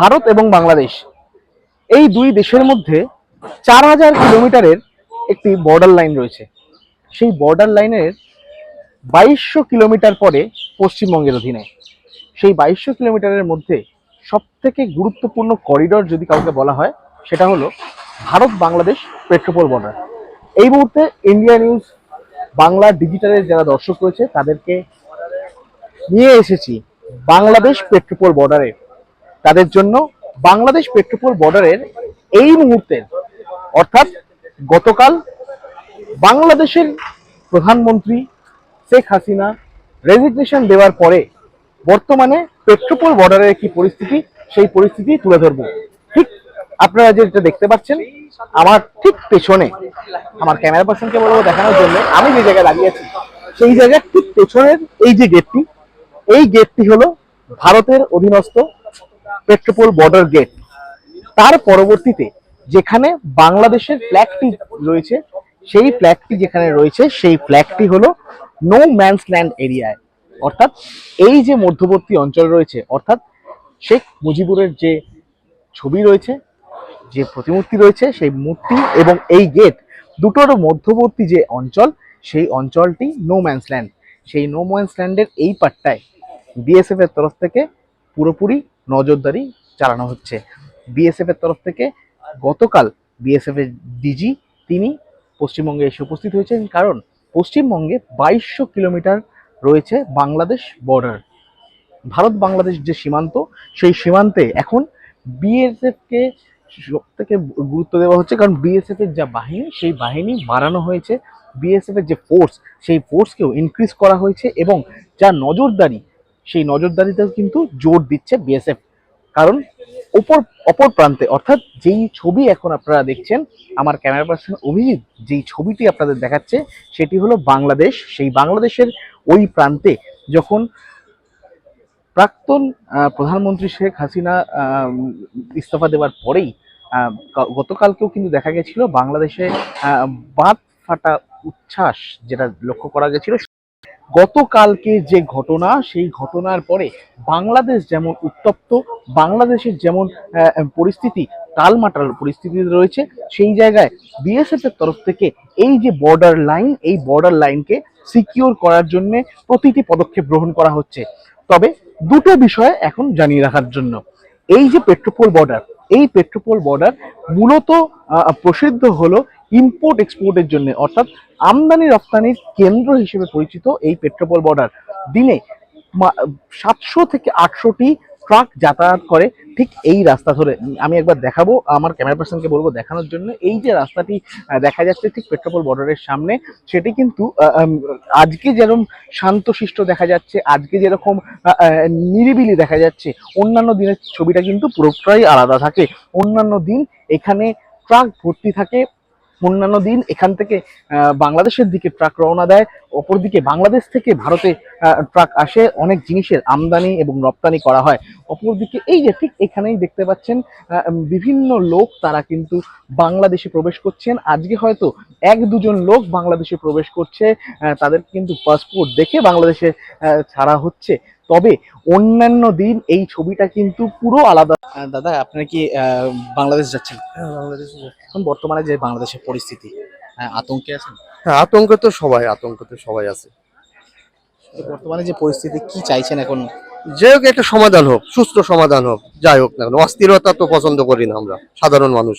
ভারত এবং বাংলাদেশ। এই দুই দেশের মধ্যে চার হাজার কিলোমিটারের একটি বর্ডার লাইন রয়েছে। সেই বর্ডার লাইনের বাইশশো কিলোমিটার পরে পশ্চিমবঙ্গের অধীনে। সেই বাইশশো কিলোমিটারের মধ্যে সব থেকে গুরুত্বপূর্ণ করিডোর যদি কাউকে বলা হয়, সেটা হলো ভারত বাংলাদেশ পেট্রোপোল বর্ডার এই মুহূর্তে ইন্ডিয়া নিউজ বাংলা ডিজিটালের যারা দর্শক রয়েছে, তাদেরকে নিয়ে এসেছি বাংলাদেশ পেট্রোপোল বর্ডারে তাদের জন্য বাংলাদেশ পেট্রোপোল বর্ডারের এই মুহূর্তের অর্থাৎ গতকাল বাংলাদেশের প্রধানমন্ত্রী শেখ হাসিনা রেজিগনেশন দেওয়ার পরে বর্তমানে পেট্রোপোল বর্ডারের কি পরিস্থিতি, সেই পরিস্থিতি তুলে ধরবো। ঠিক আপনারা যেটা দেখতে পাচ্ছেন, আমার ঠিক পেছনে, আমার ক্যামেরা পার্সনকে বলব দেখানোর জন্য, আমি যে জায়গায় দাঁড়িয়ে আছি, সেই জায়গার ঠিক পেছনের এই যে গেটটি এই গেটটি হলো ভারতের অধীনস্থ পেট্রোপোল বর্ডার গেট তার পরবর্তীতে যেখানে বাংলাদেশের ফ্ল্যাগটি রয়েছে, সেই ফ্ল্যাগটি যেখানে রয়েছে, সেই ফ্ল্যাগটি হলো নো ম্যানস ল্যান্ড এরিয়ায় অর্থাৎ এই যে মধ্যবর্তী অঞ্চল রয়েছে, অর্থাৎ শেখ মুজিবুরের যে ছবি রয়েছে, যে প্রতিমূর্তি রয়েছে, সেই মূর্তি এবং এই গেট দুটোর মধ্যবর্তী যে অঞ্চল, সেই অঞ্চলটি নো ম্যানস ল্যান্ড সেই নো ম্যানস ল্যান্ডের এই পাটটায় বিএসএফ এর তরফ থেকে পুরোপুরি নজরদারি চালানো হচ্ছে। বিএসএফ এর তরফ থেকে গতকাল বিএসএফ এর ডিজি তিনি পশ্চিমবঙ্গে এসে উপস্থিত হয়েছেন কারণ পশ্চিমবঙ্গে বাইশশো কিলোমিটার রয়েছে বাংলাদেশ বর্ডার ভারত বাংলাদেশ যে সীমান্ত, সেই সীমান্তে এখন বিএসএফ কে সব থেকে গুরুত্ব দেওয়া হচ্ছে কারণ বিএসএফ এর যা বাহিনী, সেই বাহিনী বাড়ানো হয়েছে। বিএসএফ এর যে ফোর্স সেই ফোর্সকেও ইনক্রিজ করা হয়েছে এবং যা নজরদারি সেই নজরদারিতেও কিন্তু জোর দিচ্ছে বিএসএফ। কারণ ওপর, অপর প্রান্তে, অর্থাৎ যেই ছবি এখন আপনারা দেখছেন, আমার ক্যামেরা পার্সন অভিজিৎ, যেই ছবিটি আপনাদের দেখাচ্ছে, সেটি হলো বাংলাদেশ। সেই বাংলাদেশের ওই প্রান্তে যখন প্রাক্তন প্রধানমন্ত্রী শেখ হাসিনা ইস্তফা দেওয়ার পরেই গতকালকেও কিন্তু দেখা গেছিল বাংলাদেশে বাদ ফাটা উচ্ছ্বাস যেটা লক্ষ্য করা গেছিল গতকালকে যে ঘটনা, সেই ঘটনার পরে বাংলাদেশ যেমন উত্তপ্ত, বাংলাদেশের যেমন পরিস্থিতি টালমাটাল পরিস্থিতি রয়েছে, সেই জায়গায় বিএসএফ এর তরফ থেকে এই যে বর্ডার লাইন এই বর্ডার লাইনকে সিকিউর করার জন্য প্রতিটি পদক্ষেপ গ্রহণ করা হচ্ছে। তবে দুটো বিষয় এখন জানিয়ে রাখার জন্য। এই যে পেট্রোপোল বর্ডার এই পেট্রোপোল বর্ডার মূলত প্রসিদ্ধ হলো ইম্পোর্ট এক্সপোর্টের জন্য। অর্থাৎ আমদানি রপ্তানির কেন্দ্র হিসেবে পরিচিত এই পেট্রোপল বর্ডার। দিনে সাতশো থেকে আটশোটি ট্রাক যাতায়াত করে ঠিক এই রাস্তা ধরে। আমি একবার দেখাবো, আমার ক্যামেরা পার্সনকে বলব দেখানোর জন্য। এই যে রাস্তাটি দেখা যাচ্ছে ঠিক পেট্রোপল বর্ডারের সামনে, সেটি কিন্তু আজকে যেরকম শান্তশিষ্ট দেখা যাচ্ছে, আজকে যেরকম নিরিবিলি দেখা যাচ্ছে, অন্যান্য দিনের ছবিটা কিন্তু পুরোটাই আলাদা থাকে। অন্যান্য দিন এখানে ট্রাক ভর্তি থাকে অন্যান্য দিন এখান থেকে বাংলাদেশের দিকে ট্রাক রওনা দেয়। অপরদিকে বাংলাদেশ থেকে ভারতে ট্রাক আসে। অনেক জিনিসের আমদানি এবং রপ্তানি করা হয়। অপরদিকে এই যে ঠিক এখানেই দেখতে পাচ্ছেন বিভিন্ন লোক তারা কিন্তু বাংলাদেশে প্রবেশ করছেন। আজকে হয়তো এক দুজন লোক বাংলাদেশে প্রবেশ করছে। তাদের কিন্তু পাসপোর্ট দেখে বাংলাদেশে ছাড়া হচ্ছে। তবে অন্যান্য দিন এই ছবিটা কিন্তু পুরো আলাদা। দাদা আপনারা কি আহ, বাংলাদেশ যাচ্ছেন? হ্যাঁ এখন বর্তমানে যে বাংলাদেশের পরিস্থিতি আহ, আতঙ্কে আছেন? হ্যাঁ আতঙ্ক তো সবাই আতঙ্ক তো সবাই আছে। বর্তমানে যে পরিস্থিতি কি চাইছেন এখন? যে হোক একটা সমাধান হোক সুস্থ সমাধান হোক যাই হোক না অস্থিরতা তো পছন্দ করি না আমরা সাধারণ মানুষ।